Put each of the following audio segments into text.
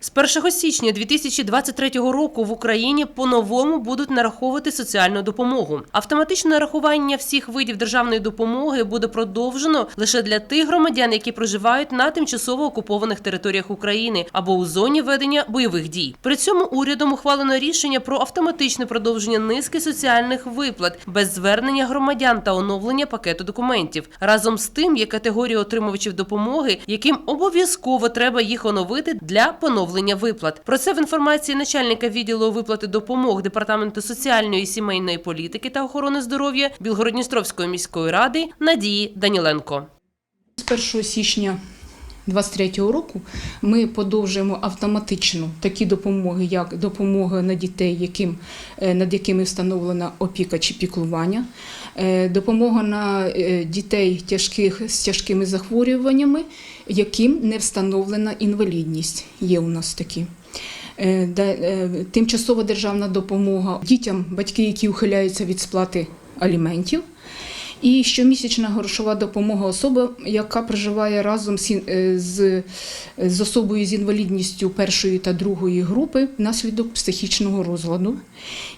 З 1 січня 2023 року в Україні по-новому будуть нараховувати соціальну допомогу. Автоматичне нарахування всіх видів державної допомоги буде продовжено лише для тих громадян, які проживають на тимчасово окупованих територіях України або у зоні ведення бойових дій. При цьому урядом ухвалено рішення про автоматичне продовження низки соціальних виплат без звернення громадян та оновлення пакету документів. Разом з тим є категорія отримувачів допомоги, яким обов'язково треба їх оновити для поновлення виплат. Про це в інформації начальника відділу виплати допомог департаменту соціальної і сімейної політики та охорони здоров'я Білгородністровської міської ради Надії Даніленко. З 1 січня 2023 року ми подовжуємо автоматично такі допомоги, як допомога на дітей, яким, е, над якими встановлена опіка чи піклування, е, допомога на е, дітей тяжких, з тяжкими захворюваннями, яким не встановлена інвалідність. Є у нас такі. Тимчасова державна допомога дітям, батьки, які ухиляються від сплати аліментів. І щомісячна грошова допомога особи, яка проживає разом з, е, з, з особою з інвалідністю першої та другої групи внаслідок психічного розладу.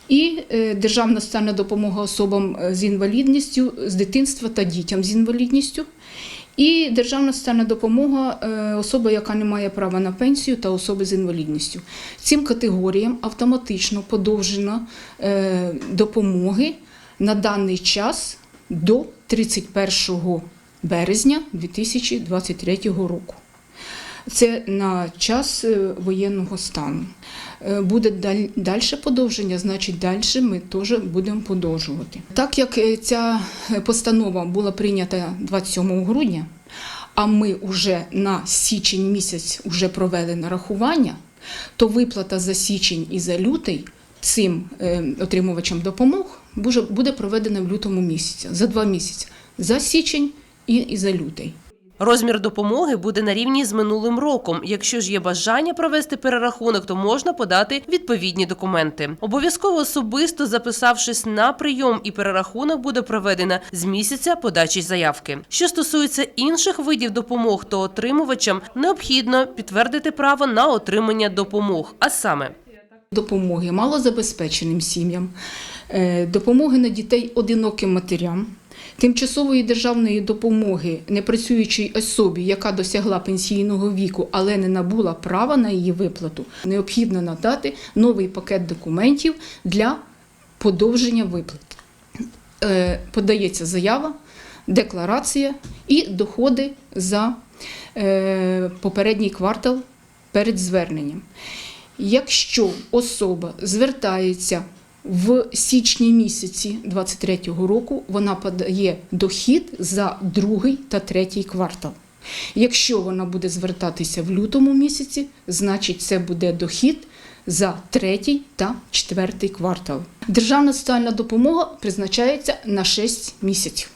І е, державна соціальна допомога особам е, з інвалідністю з дитинства та дітям з інвалідністю. І державна соціальна допомога особи, яка не має права на пенсію, та особи з інвалідністю. Цим категоріям автоматично подовжено допомоги на даний час до 31 березня 2023 року. Це на час е, воєнного стану. Е, Буде далі подовження, значить далі ми теж будемо подовжувати. Так як е, ця постанова була прийнята 27 грудня, а ми вже на січень місяць вже провели нарахування, то виплата за січень і за лютий цим отримувачам допомог буде- проведена в лютому місяці, за два місяці, за січень і, за лютий. Розмір допомоги буде на рівні з минулим роком. Якщо ж є бажання провести перерахунок, то можна подати відповідні документи. Обов'язково особисто записавшись на прийом і перерахунок буде проведено з місяця подачі заявки. Що стосується інших видів допомог, то отримувачам необхідно підтвердити право на отримання допомог, а саме допомоги малозабезпеченим сім'ям, е, допомоги на дітей одиноким матерям, тимчасової державної допомоги непрацюючій особі, яка досягла пенсійного віку, але не набула права на її виплату, необхідно надати новий пакет документів для подовження виплат. Е, Подається заява, декларація і доходи за е, попередній квартал перед зверненням. Якщо особа звертається в січні місяці 2023 року, вона подає дохід за другий та третій квартал. Якщо вона буде звертатися в лютому місяці, значить це буде дохід за третій та четвертий квартал. Державна соціальна допомога призначається на 6 місяців.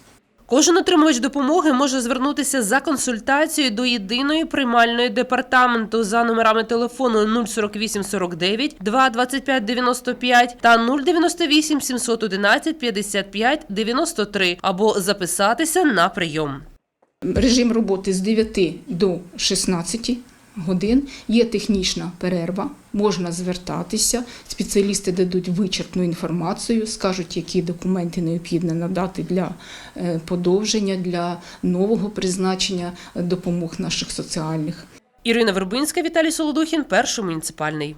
Кожен отримувач допомоги може звернутися за консультацією до єдиної приймальної департаменту за номерами телефону 048 49 2 25 95 та 098 711 55 93 або записатися на прийом. Режим роботи з 9 до 16 годин. Є технічна перерва, можна звертатися. Спеціалісти дадуть вичерпну інформацію, скажуть, які документи необхідно надати для е, подовження, для нового призначення допомог наших соціальних. Ірина Вербинська, Віталій Солодухін, перший муніципальний.